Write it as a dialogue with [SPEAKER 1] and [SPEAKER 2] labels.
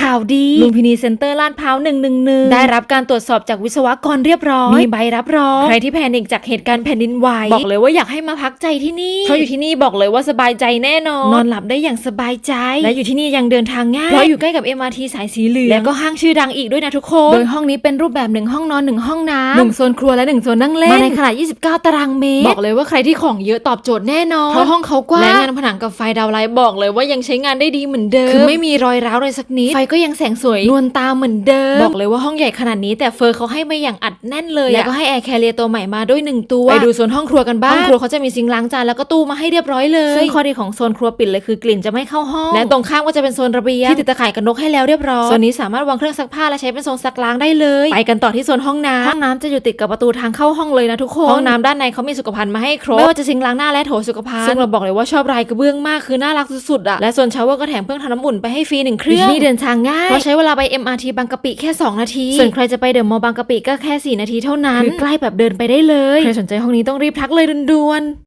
[SPEAKER 1] ข่าวดีลุมพินีเซ็นเตอร์ลาดพร้าว111 ได้รับการตรวจสอบจากวิศวกรเรียบร้อย มีใบรับรอง ใครที่แพนิคจากเหตุการณ์แผ่นดินไหว บอกเลยว่าอยากให้มาพักใจที่นี่เพราะอยู่ที่นี่บอกเลยว่าสบายใจแน่นอน นอนหลับได้อย่างสบายใจ และอยู่ที่นี่ยังเดินทางง่าย เพราะอยู่ใกล้กับ MRT สายสีเหลือง และก็ห้างชื่อดังอีกด้วยนะทุกคน โดยห้องนี้เป็นรูปแบบหนึ่งห้องนอนหนึ่งห้องน้ำหนึ่งโซนครัวและหนึ่งโซนนั่งเล่น มาในขนาด 29 ตารางเมตร บอกเลยว่าใครที่ของเยอะตอบโจทย์แน่นอน เพราะห้องเขากว้าง และงานผนังกับไฟดาวไลท์บอกเลยว่ายังใช้งานได้ดีเหมือนเดิม คือไม่มีรอยร้าวเลยสักนิด ไฟก็ยังแสงสวยนวลตาเหมือนเดิม บอกเลยว่าห้องใหญ่ขนาดนี้แต่เฟอร์เขาให้มาอย่างอัดแน่นเลยแล้วก็ให้แอร์แคเรียตัวใหม่มาด้วยหนึ่งตัว ไปดูโซนห้องครัวกันบ้างห้องครัวเขาจะมีซิงค์ล้างจานแล้วก็ตู้มาให้เรียบร้อยเลยซึ่งข้อดีของโซนครัวปิดเลยคือกลิ่นจะไม่เข้าห้อง และตรงข้ามก็จะเป็นโซนระเบียงที่ติดตะข่ายกันนกให้แล้วเรียบร้อยโซนนี้สามารถวางเครื่องซักผ้าและใช้เป็นโซนซักล้างได้เลยไปกันต่อที่โซนห้องน้ำห้องน้ำจะอยู่ติดกับประตูทางเข้าห้องเลยนะทุกคนห้องน้ำด้านในเขามีสุขภัณฑ์มาให้ครบไม่ว่าจะซิงค์ล้างหน้าและโถสุขภัณฑ์ซึ่งเราบอกเลยว่าชอบลายกระเบื้องมากคือน่ารักสุดๆอะและส่วนชาวเวอร์ก็แถมเครื่องทำน้ำอุ่นไปให้ฟรีหนึ่งเครื่องนี่เดินทางง่ายเพราะใช้เวลาไป MRT บางกะปิแค่ 2 นาที ส่วนใครจะไปเดอะมอลล์บางกะปิก็แค่ 4 นาทีเท่านั้นคือใกล้แบบเดินไปได้เลย ใครสนใจห้องนี้ต้องรีบทักเลยด่วนๆ